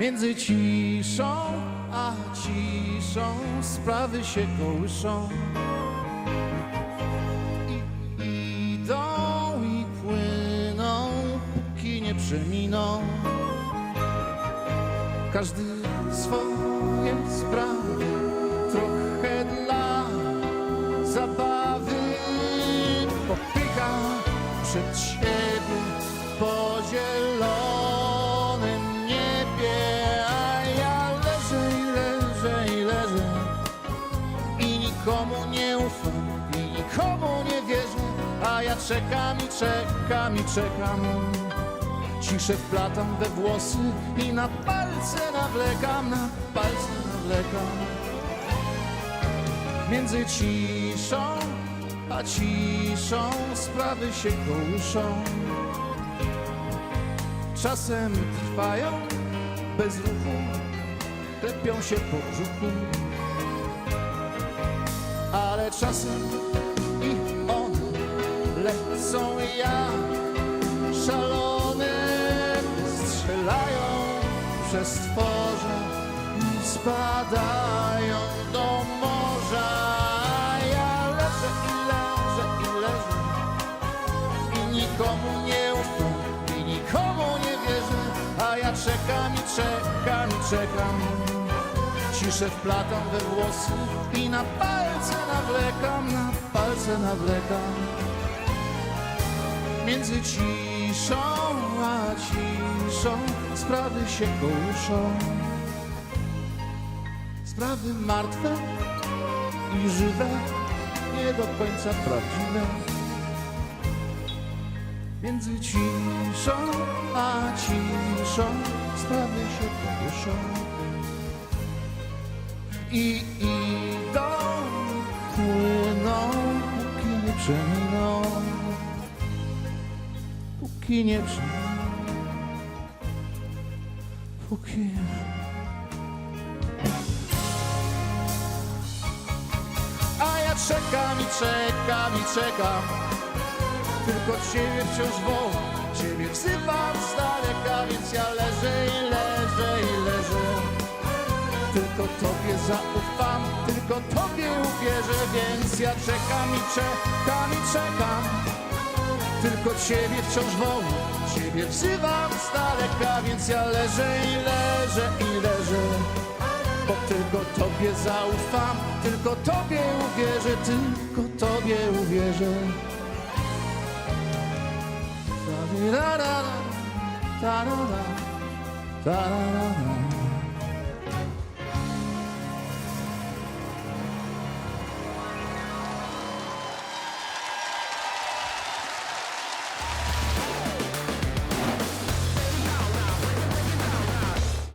Między ciszą a ciszą sprawy się kołyszą. I idą i płyną, póki nie przeminą. Każdy swoje sprawy, trochę dla zabawy Popycha przed siebie czekam i czekam i czekam Ciszę wplatam we włosy i na palce nawlekam, na palce nawlekam. Między ciszą a ciszą sprawy się kołyszą. Czasem trwają bez ruchu, klepią się po brzuchu. Ale czasem i one lecą jak szalone strzelają przez stworze i spadają do morza. Ja leżę i leżę i leżę i nikomu nie ufam i nikomu nie wierzę, a ja czekam i czekam i czekam. Ciszę wplatam we włosy i na palce nawlekam, na palce nawlekam między ciszą a ciszą sprawy się kołyszą. Sprawy martwe i żywe, nie do końca prawdziwe. Między ciszą a ciszą sprawy się kołyszą. I idą, płyną, póki nie przeminą póki nie. Póki... A ja czekam i czekam i czekam. Tylko Ciebie wciąż wołam. Ciebie wzywam z daleka Więc ja leżę i leżę i leżę. Tylko Tobie zaufam Tylko Tobie uwierzę Więc ja czekam i czekam i czekam tylko Ciebie wciąż wołam, Ciebie wzywam z daleka, więc ja leżę i leżę i leżę. Bo tylko Tobie zaufam, tylko Tobie uwierzę, tylko Tobie uwierzę. Ta-di-da-da-da, ta-da-da, ta-da-da-da.